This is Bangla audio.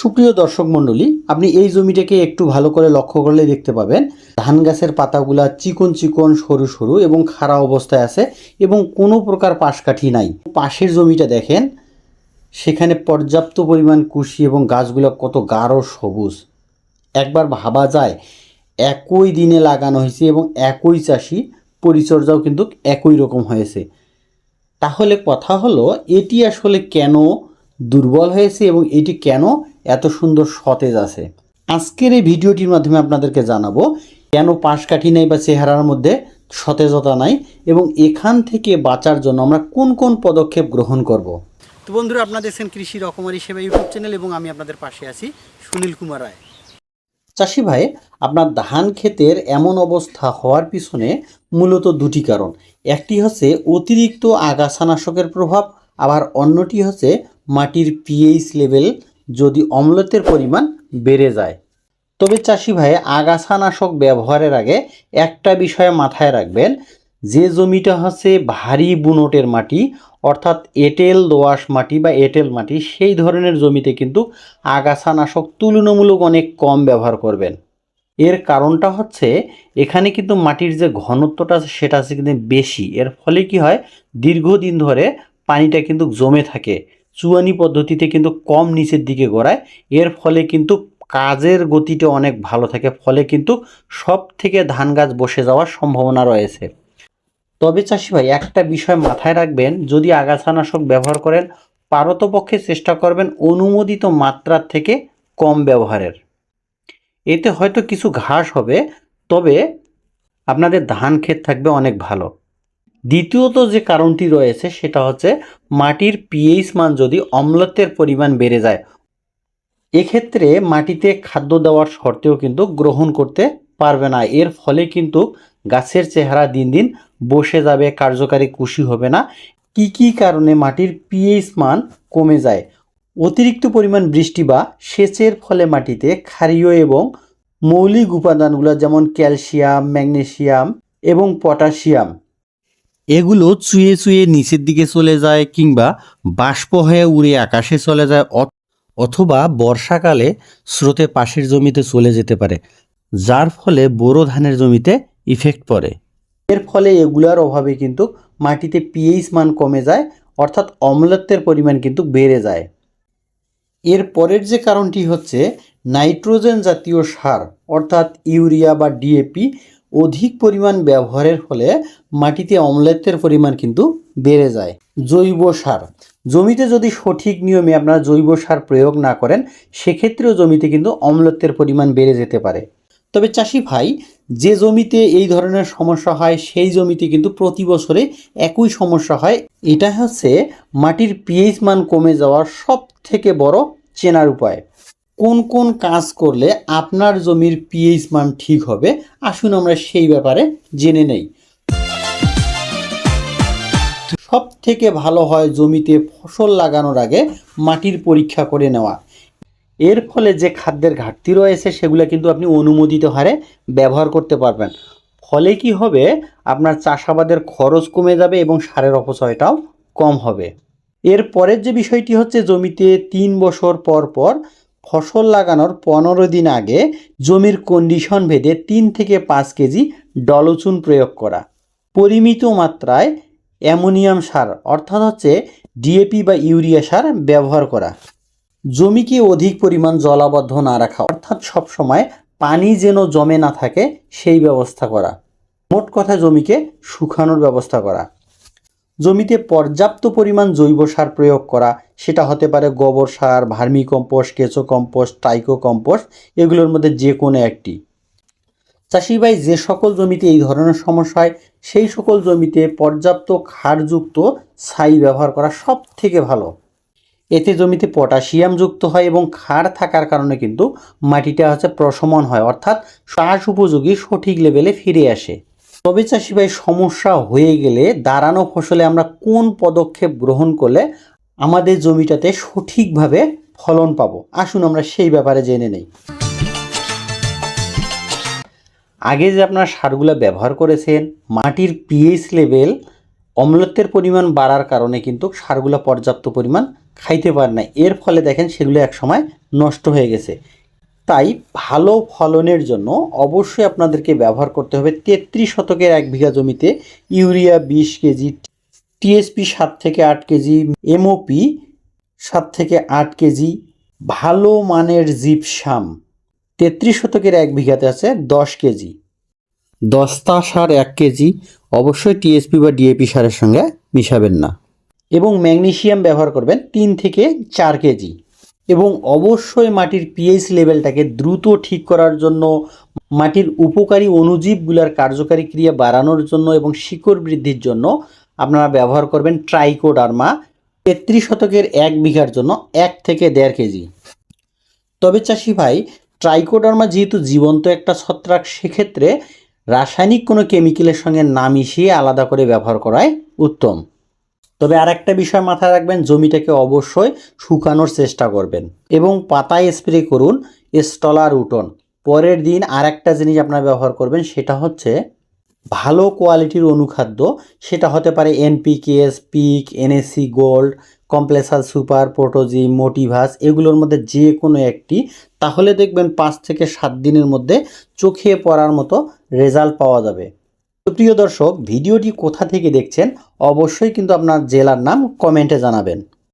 সুপ্রিয় দর্শক মণ্ডলী, আপনি এই জমিটাকে একটু ভালো করে লক্ষ্য করলে দেখতে পাবেন, ধান গাছের পাতাগুলা চিকন চিকন, সরু সরু এবং খাড়া অবস্থায় আছে এবং কোনো প্রকার পাশকাঠি নাই। পাশের জমিটা দেখেন, সেখানে পর্যাপ্ত পরিমাণ কুশি এবং গাছগুলো কত গাঢ় সবুজ। একবার ভাবা যায়, একই দিনে লাগানো হয়েছে এবং একই চাষি পরিচর্যাও কিন্তু একই রকম হয়েছে। তাহলে কথা হলো, এটি আসলে কেন দুর্বল হয়েছে এবং এটি কেন এত সুন্দর সতেজ আছে। আজকের এই ভিডিওটির মাধ্যমে আপনাদেরকে জানাব, কেন পাশ কাঠি নেই বা চেহারার মধ্যে সতেজতা নাই এবং এখান থেকে বাঁচার জন্য আমরা কোন কোন পদক্ষেপ গ্রহণ করব। তো বন্ধুরা, আপনারা দেখছেন কৃষি রকমারি সেবা ইউটিউব চ্যানেল এবং আমি আপনাদের পাশে আছি সুনীল কুমার রায়। চাষি ভাই, আপনার ধান ক্ষেতের এমন অবস্থা হওয়ার পিছনে মূলত দুটি কারণ। একটি হচ্ছে অতিরিক্ত আগাছানাশকের প্রভাব, আবার অন্যটি হচ্ছে মাটির পিএইচ লেভেল যদি অম্লতের পরিমাণ বেড়ে যায়। তবে চাষি ভাই, আগাছানাশক ব্যবহারের আগে একটা বিষয় মাথায় রাখবেন। যে জমিটা হচ্ছে ভারী বুনটের মাটি, অর্থাৎ এঁটেল, দোআঁশ মাটি বা এঁটেল মাটি, সেই ধরনের জমিতে কিন্তু আগাছানাশক তুলনামূলক অনেক কম ব্যবহার করবেন। এর কারণটা হচ্ছে, এখানে কিন্তু মাটির যে ঘনত্বটা সেটা আছে কিন্তু বেশি। এর ফলে কি হয়, দীর্ঘদিন ধরে পানিটা কিন্তু জমে থাকে। চুয়ানি পদ্ধতিতে কিন্তু কম নিচের দিকে গড়ায়। এর ফলে কিন্তু কাজের গতিটা অনেক ভালো থাকে, ফলে কিন্তু সব থেকে ধান গাছ বসে যাওয়ার সম্ভাবনা রয়েছে। তবে চাষি ভাই, একটা বিষয় মাথায় রাখবেন, যদি আগাছানাশক ব্যবহার করেন, পারতপক্ষে চেষ্টা করবেন অনুমোদিত মাত্রার থেকে কম ব্যবহারের। এতে হয়তো কিছু ঘাস হবে, তবে আপনাদের ধান ক্ষেত থাকবে অনেক ভালো। দ্বিতীয়ত যে কারণটি রয়েছে, সেটা হচ্ছে মাটির পিএইচ মান যদি অম্লত্বের পরিমাণ বেড়ে যায়, এক্ষেত্রে মাটিতে খাদ্য দেওয়ার শর্তেও কিন্তু গ্রহণ করতে পারবে না। এর ফলে কিন্তু গাছের চেহারা দিন দিন বসে যাবে, কার্যকারী কুশি হবে না। কি কি কারণে মাটির পিএইচ মান কমে যায়? অতিরিক্ত পরিমাণ বৃষ্টি বা সেচের ফলে মাটিতে ক্ষারীয় এবং মৌলিক উপাদানগুলো যেমন ক্যালসিয়াম, ম্যাগনেসিয়াম এবং পটাশিয়াম এগুলো চুয়ে চুয়ে নিচের দিকে চলে যায় কিংবা বাষ্প হয়ে উড়ে আকাশে চলে যায়, অথ- অথবা বর্ষাকালে স্রোতে পাশের জমিতে চলে যেতে পারে, যার ফলে বোরো ধানের জমিতে ইফেক্ট পড়ে। এর ফলে এগুলার অভাবে কিন্তু মাটিতে পিএইচ মান কমে যায়, অর্থাৎ অম্লত্বের পরিমাণ কিন্তু বেড়ে যায়। এর পরের যে কারণটি হচ্ছে, নাইট্রোজেন জাতীয় সার, অর্থাৎ ইউরিয়া বা ডিএপি অধিক পরিমাণ ব্যবহারের ফলে মাটিতে অম্লত্বের পরিমাণ কিন্তু বেড়ে যায়। জৈব সার। জমিতে যদি সঠিক নিয়মে আপনারা জৈব সার প্রয়োগ না করেন, সেক্ষেত্রেও জমিতে কিন্তু অম্লত্বের পরিমাণ বেড়ে যেতে পারে। তবে চাষি ভাই, যে জমিতে এই ধরনের সমস্যা হয়, সেই জমিতে কিন্তু প্রতি বছরে একই সমস্যা হয়। এটা হচ্ছে মাটির পিএইচ মান কমে যাওয়ার সব থেকে বড় চেনার উপায়। কোন কোন কাজ করলে আপনার জমির পিএইচ মান ঠিক হবে? আসুন আমরা সেই ব্যাপারে জেনে নেই। সব থেকে ভালো হয় জমিতে ফসল লাগানোর আগে মাটির পরীক্ষা করে নেওয়া। এর ফলে যে খাদ্যের ঘাটতি রয়েছে, সেগুলো কিন্তু আপনি অনুমোদিত হারে ব্যবহার করতে পারবেন। ফলে কি হবে? আপনার চাষাবাদের খরচ কমে যাবে এবং সারের অপচয়টাও কম হবে। এর পরের যে বিষয়টি হচ্ছে, জমিতে তিন বছর পর পর ফসল লাগানোর পনেরো দিন আগে জমির কন্ডিশন ভেদে তিন থেকে পাঁচ কেজি ডলচুন প্রয়োগ করা। পরিমিত মাত্রায় অ্যামোনিয়াম সার, অর্থাৎ হচ্ছে ডিএপি বা ইউরিয়া সার ব্যবহার করা। জমিকে অধিক পরিমাণ জলাবদ্ধ না রাখা, অর্থাৎ সবসময় পানি যেন জমে না থাকে, সেই ব্যবস্থা করা। মোট কথা জমিকে শুকানোর ব্যবস্থা করা। জমিতে পর্যাপ্ত পরিমাণ জৈব সার প্রয়োগ করা, সেটা হতে পারে গোবর সার ভার্মি কম্পোস্ট কেঁচো কম্পোস্ট টাইকো কম্পোস্ট এগুলোর মধ্যে যে কোনো একটি। চাষি ভাই, যে সকল জমিতে এই ধরনের সমস্যা হয়, সেই সকল জমিতে পর্যাপ্ত ক্ষারযুক্ত ছাই ব্যবহার করা সব থেকে ভালো। এতে জমিতে পটাশিয়াম যুক্ত হয় এবং ক্ষার থাকার কারণে কিন্তু মাটিটা হচ্ছে প্রশমন হয়, অর্থাৎ চাষ উপযোগী সঠিক লেভেলে ফিরে আসে। তবে চাষি ভাই, সমস্যা হয়ে গেলে দাঁড়ানো ফসলে আমরা কোন পদক্ষেপ গ্রহণ করলে আমাদের জমিটাতে সঠিকভাবে ফলন পাবো? আসুন আমরা সেই ব্যাপারে জেনে নেই। আগে যে আপনারা সারগুলো ব্যবহার করেছেন, মাটির পিএইচ লেভেল অম্লত্বের পরিমাণ বাড়ার কারণে কিন্তু সারগুলো পর্যাপ্ত পরিমাণ খাইতে পারে না এর ফলে দেখেন সেগুলো একসময় নষ্ট হয়ে গেছে। তাই ভালো ফলনের জন্য অবশ্যই আপনাদেরকে ব্যবহার করতে হবে তেত্রিশ শতকের এক বিঘা জমিতে ইউরিয়া বিশ কেজি টিএসপি সাত থেকে আট কেজি এমওপি সাত থেকে আট কেজি, ভালো মানের জিপসাম তেত্রিশ শতকের এক বিঘাতে আছে দশ কেজি। দস্তা সার এক কেজি, অবশ্যই টিএসপি বা ডিএপি সারের সঙ্গে মিশাবেন না। এবং ম্যাগনেশিয়াম ব্যবহার করবেন তিন থেকে চার কেজি। এবং অবশ্যই মাটির পিএইচ লেভেলটাকে দ্রুত ঠিক করার জন্য মাটির উপকারী অণুজীবগুলোর কার্যকারী ক্রিয়া বাড়ানোর জন্য এবং শিকড় বৃদ্ধির জন্য আপনারা ব্যবহার করবেন ট্রাইকোডার্মা তেত্রিশ শতকের এক বিঘার জন্য এক থেকে দেড় কেজি। তবে চাষি ভাই ট্রাইকোডার্মা যেহেতু জীবন্ত একটা ছত্রাক, সেক্ষেত্রে রাসায়নিক কোনো কেমিক্যালের সঙ্গে না মিশিয়ে আলাদা করে ব্যবহার করায় উত্তম। তবে আর একটা বিষয় মাথায় রাখবেন, জমিটাকে অবশ্যই শুকানোর চেষ্টা করবেন এবং পাতায় স্প্রে করুন স্টলার উটন পরের দিন আর একটা জিনিস আপনারা ব্যবহার করবেন, সেটা হচ্ছে ভালো কোয়ালিটির অনুখাদ্য। সেটা হতে পারে এনপিকেএস পিক এনএসসি গোল্ড কমপ্লেসাল সুপার প্রোটোজি মোটিভাস এগুলোর মধ্যে যে কোনো একটি। তাহলে দেখবেন পাঁচ থেকে সাত দিনের মধ্যে চোখে পড়ার মতো রেজাল্ট পাওয়া যাবে। প্রিয় দর্শক ভিডিওটি কোথা থেকে দেখছেন অবশ্যই কিন্তু আপনার জেলার নাম কমেন্টে জানাবেন।